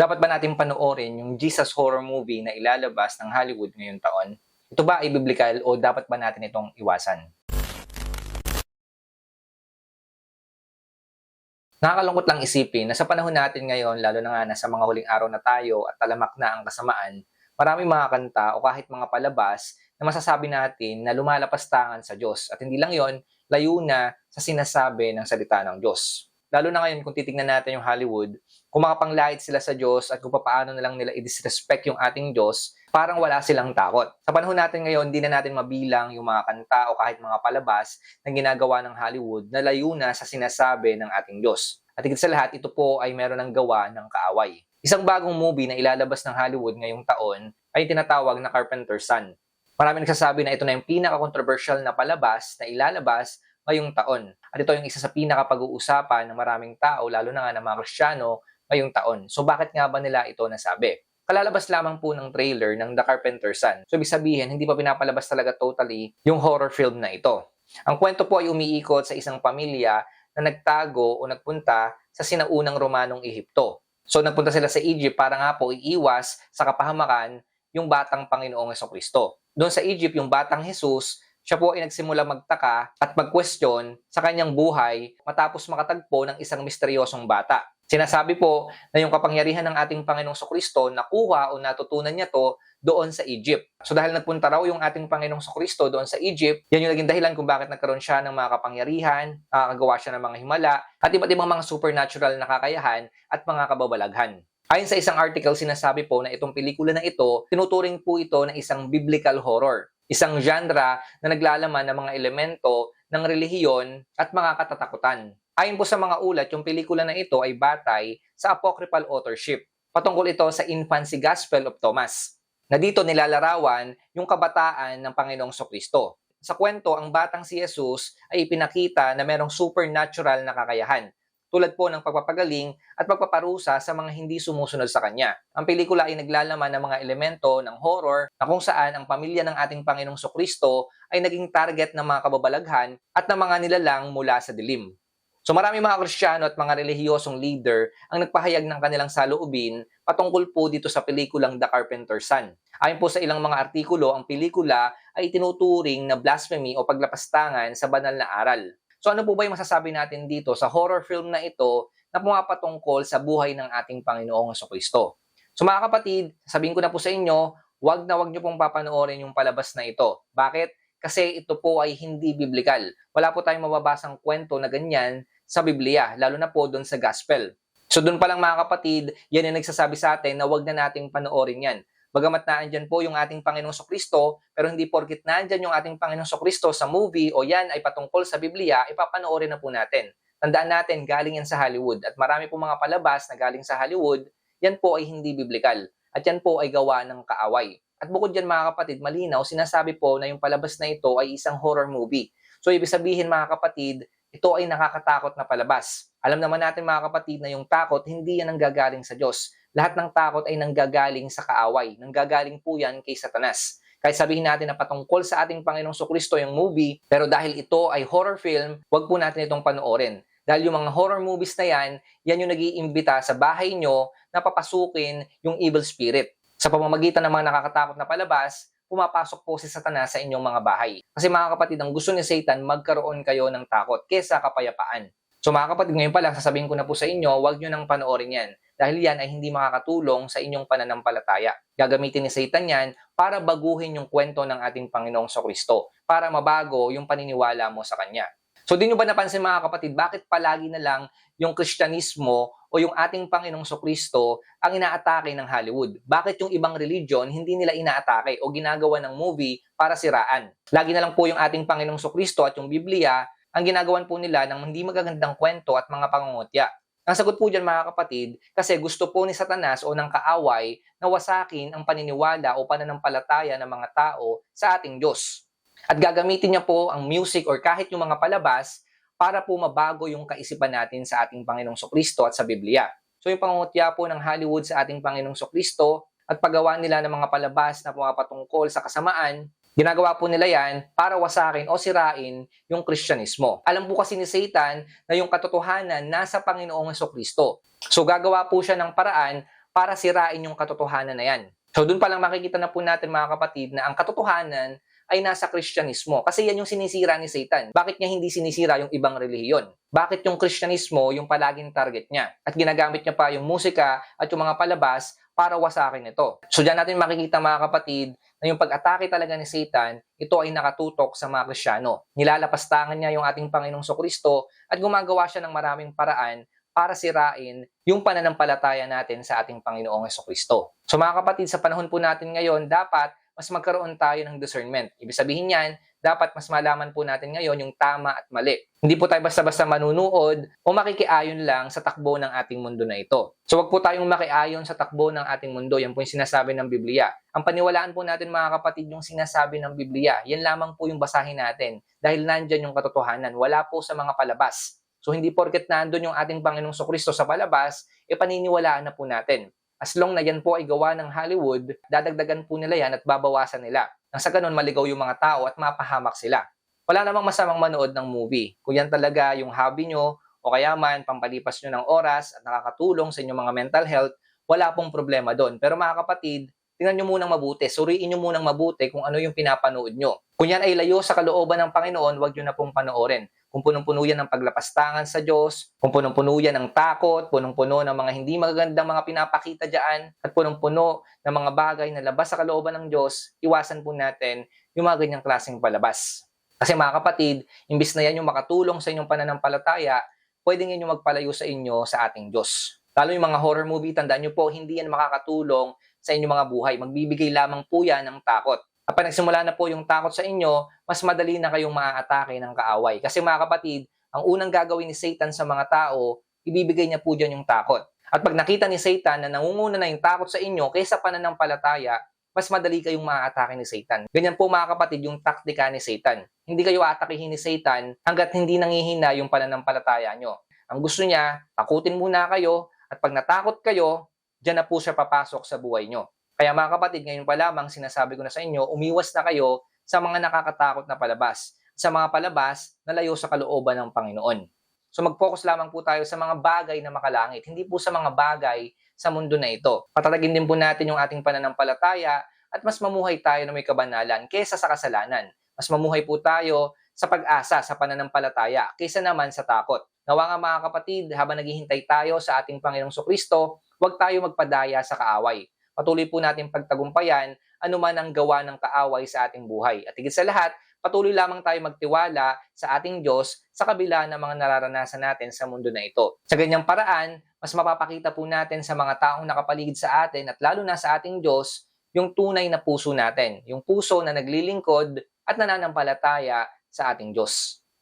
Dapat ba natin panoorin yung Jesus horror movie na ilalabas ng Hollywood ngayong taon? Ito ba ay biblical o dapat ba natin itong iwasan? Nakakalungkot lang isipin na sa panahon natin ngayon, lalo na nga na sa mga huling araw na tayo at talamak na ang kasamaan, maraming mga kanta o kahit mga palabas na masasabi natin na lumalapastangan sa Diyos. At hindi lang yon layo na sa sinasabi ng salita ng Diyos. Lalo na ngayon kung titignan natin yung Hollywood, kung makapanglait sila sa Diyos at kung paano na lang nila i-disrespect yung ating Diyos, parang wala silang takot. Sa panahon natin ngayon, hindi na natin mabilang yung mga kanta o kahit mga palabas na ginagawa ng Hollywood na layo na sa sinasabi ng ating Diyos. At higit sa lahat, ito po ay meron ng gawa ng kaaway. Isang bagong movie na ilalabas ng Hollywood ngayong taon ay tinatawag na Carpenter's Son. Marami nagsasabi na ito na yung pinaka-controversial na palabas na ilalabas ngayong taon. At ito yung isa sa pinaka-pag-uusapan ng maraming tao, lalo na nga ng mga Kristiyano, ngayong taon. So bakit nga ba nila ito nasabi? Kalalabas lamang po ng trailer ng The Carpenter's Son. So ibig sabihin, hindi pa pinapalabas talaga totally yung horror film na ito. Ang kwento po ay umiikot sa isang pamilya na nagtago o nagpunta sa sinaunang Romanong Ehipto. So nagpunta sila sa Egypt para nga po iiwas sa kapahamakan yung batang Panginoong Kristo. Doon sa Egypt, yung batang Jesus, siya po ay nagsimula magtaka at mag-question sa kanyang buhay matapos makatagpo ng isang misteryosong bata. Sinasabi po na yung kapangyarihan ng ating Panginoong Kristo nakuha o natutunan niya to doon sa Egypt. So dahil nagpunta raw yung ating Panginoong Kristo doon sa Egypt, yan yung naging dahilan kung bakit nagkaroon siya ng mga kapangyarihan, nakakagawa siya ng mga himala, at iba't ibang mga supernatural na kakayahan at mga kababalaghan. Ayon sa isang article, sinasabi po na itong pelikula na ito, tinuturing po ito na isang biblical horror. Isang genre na naglalaman ng mga elemento ng relihiyon at mga katatakutan. Ayon po sa mga ulat, yung pelikula na ito ay batay sa apocryphal authorship. Patungkol ito sa Infancy Gospel of Thomas, na dito nilalarawan yung kabataan ng Panginoong Sokristo. Sa kwento, ang batang si Jesus ay ipinakita na merong supernatural na kakayahan tulad po ng pagpapagaling at pagpaparusa sa mga hindi sumusunod sa kanya. Ang pelikula ay naglalaman ng mga elemento ng horror na kung saan ang pamilya ng ating Panginoong Sokristo ay naging target ng mga kababalaghan at ng mga nilalang mula sa dilim. So marami mga Kristiyano at mga relihiyosong leader ang nagpahayag ng kanilang saloobin patungkol po dito sa pelikulang The Carpenter's Son. Ayon po sa ilang mga artikulo, ang pelikula ay tinuturing na blasphemy o paglapastangan sa banal na aral. So ano po ba yung masasabi natin dito sa horror film na ito na pumapatungkol sa buhay ng ating Panginoong Kristo? So mga kapatid, sabihin ko na po sa inyo, wag na wag niyo pong papanoorin yung palabas na ito. Bakit? Kasi ito po ay hindi biblikal. Wala po tayong mababasang kwento na ganyan sa Biblia, lalo na po doon sa Gospel. So doon pa lang mga kapatid, yan ang nagsasabi sa atin na wag na nating panoorin yan. Bagamat na andyan po yung ating Panginoong Sokristo, pero hindi porkit nandyan yung ating Panginoong Sokristo sa movie o yan ay patungkol sa Biblia, ipapanoorin na po natin. Tandaan natin, galing yan sa Hollywood. At marami po mga palabas na galing sa Hollywood, yan po ay hindi biblikal. At yan po ay gawa ng kaaway. At bukod dyan mga kapatid, malinaw, sinasabi po na yung palabas na ito ay isang horror movie. So ibig sabihin mga kapatid, ito ay nakakatakot na palabas. Alam naman natin mga kapatid na yung takot, hindi yan ang gagaling sa Diyos lahat ng takot ay nanggagaling sa kaaway. Nanggagaling po yan kay Satanas. Kahit sabihin natin na patungkol sa ating Panginoong Kristo yung movie, pero dahil ito ay horror film, wag po natin itong panoorin. Dahil yung mga horror movies na yan, yan yung nag iimbita sa bahay nyo na papasukin yung evil spirit. Sa pamamagitan ng mga nakakatakot na palabas, pumapasok po si Satanas sa inyong mga bahay. Kasi mga kapatid, ang gusto ni Satan, magkaroon kayo ng takot kesa kapayapaan. So mga kapatid, ngayon pa lang, sasabihin ko na po sa inyo, huwag nyo nang panoorin yan dahil yan ay hindi makakatulong sa inyong pananampalataya. Gagamitin ni Satan yan para baguhin yung kwento ng ating Panginoong Kristo, para mabago yung paniniwala mo sa Kanya. So di nyo ba napansin mga kapatid, bakit palagi na lang yung Kristyanismo o yung ating Panginoong Kristo ang inaatake ng Hollywood? Bakit yung ibang religion hindi nila inaatake o ginagawa ng movie para siraan? Lagi na lang po yung ating Panginoong Kristo at yung Biblia ang ginagawan po nila ng hindi magagandang kwento at mga pangungutya. Ang sagot po dyan mga kapatid, kasi gusto po ni Satanas o ng kaaway na wasakin ang paniniwala o pananampalataya ng mga tao sa ating Diyos. At gagamitin niya po ang music or kahit yung mga palabas para po mabago yung kaisipan natin sa ating Panginoong Sokristo at sa Biblia. So yung pangungutya po ng Hollywood sa ating Panginoong Sokristo at paggawa nila ng mga palabas na pumapatungkol sa kasamaan, Ginagawa po nila yan para wasakin o sirain yung Kristyanismo. Alam po kasi ni Satan na yung katotohanan nasa Panginoong Heso Kristo. So gagawa po siya ng paraan para sirain yung katotohanan na yan. So doon pa lang makikita na po natin mga kapatid na ang katotohanan ay nasa Kristyanismo. Kasi yan yung sinisira ni Satan. Bakit niya hindi sinisira yung ibang relihiyon? Bakit yung Kristyanismo yung palaging target niya? At ginagamit niya pa yung musika at yung mga palabas para wasakin ito. So diyan natin makikita mga kapatid na yung pag-atake talaga ni Satan, ito ay nakatutok sa mga Kristiyano. Nilalapastangan niya yung ating Panginoong Kristo at gumagawa siya ng maraming paraan para sirain yung pananampalataya natin sa ating Panginoong Kristo. So mga kapatid, sa panahon po natin ngayon, dapat mas magkaroon tayo ng discernment. Ibig sabihin niyan, dapat mas malaman po natin ngayon yung tama at mali. Hindi po tayo basta-basta manunood o makikiayon lang sa takbo ng ating mundo na ito. So wag po tayong makiayon sa takbo ng ating mundo. Yan po yung sinasabi ng Biblia. Ang paniwalaan po natin mga kapatid yung sinasabi ng Biblia. Yan lamang po yung basahin natin dahil nandyan yung katotohanan. Wala po sa mga palabas. So hindi porket nandun yung ating Panginoong Kristo sa palabas, e paniniwalaan na po natin. As long na yan po ay gawa ng Hollywood, dadagdagan po nila yan at babawasan nila. Nang sa ganun, maligaw yung mga tao at mapahamak sila. Wala namang masamang manood ng movie. Kung yan talaga yung hobby nyo, o kaya man, pampalipas nyo ng oras at nakakatulong sa inyong mga mental health, wala pong problema doon. Pero mga kapatid, tingnan nyo munang mabuti, suriin nyo munang mabuti kung ano yung pinapanood nyo. Kung yan ay layo sa kalooban ng Panginoon, huwag nyo na pong panoorin kung punong-puno yan ng paglapastangan sa Diyos, kung punong-puno yan ng takot, punong-puno ng mga hindi magagandang mga pinapakita dyan, at punong-puno ng mga bagay na labas sa kalooban ng Diyos, iwasan po natin yung mga ganyang klaseng palabas. Kasi mga kapatid, imbis na yan yung makatulong sa inyong pananampalataya, pwedeng yan yung magpalayo sa inyo sa ating Diyos. Lalo yung mga horror movie, tandaan nyo po, hindi yan makakatulong sa inyong mga buhay. Magbibigay lamang po yan ng takot. Kapag nagsimula na po yung takot sa inyo, mas madali na kayong maaatake ng kaaway. Kasi mga kapatid, ang unang gagawin ni Satan sa mga tao, ibibigay niya po dyan yung takot. At pag nakita ni Satan na nangunguna na yung takot sa inyo kaysa pananampalataya, mas madali kayong maaatake ni Satan. Ganyan po mga kapatid yung taktika ni Satan. Hindi kayo atakihin ni Satan hanggat hindi nangihina yung pananampalataya nyo. Ang gusto niya, takutin muna kayo at pag natakot kayo, dyan na po siya papasok sa buhay nyo. Kaya mga kapatid, ngayon pa lamang sinasabi ko na sa inyo, umiwas na kayo sa mga nakakatakot na palabas, sa mga palabas na layo sa kalooban ng Panginoon. So mag-focus lamang po tayo sa mga bagay na makalangit, hindi po sa mga bagay sa mundo na ito. Patatagin din po natin yung ating pananampalataya at mas mamuhay tayo na may kabanalan kaysa sa kasalanan. Mas mamuhay po tayo sa pag-asa, sa pananampalataya, kaysa naman sa takot. Nawa nga mga kapatid, habang naghihintay tayo sa ating Panginoong Kristo, huwag tayo magpadaya sa kaaway patuloy po natin pagtagumpayan anuman ang gawa ng kaaway sa ating buhay. At higit sa lahat, patuloy lamang tayo magtiwala sa ating Diyos sa kabila ng mga nararanasan natin sa mundo na ito. Sa ganyang paraan, mas mapapakita po natin sa mga taong nakapaligid sa atin at lalo na sa ating Diyos yung tunay na puso natin, yung puso na naglilingkod at nananampalataya sa ating Diyos.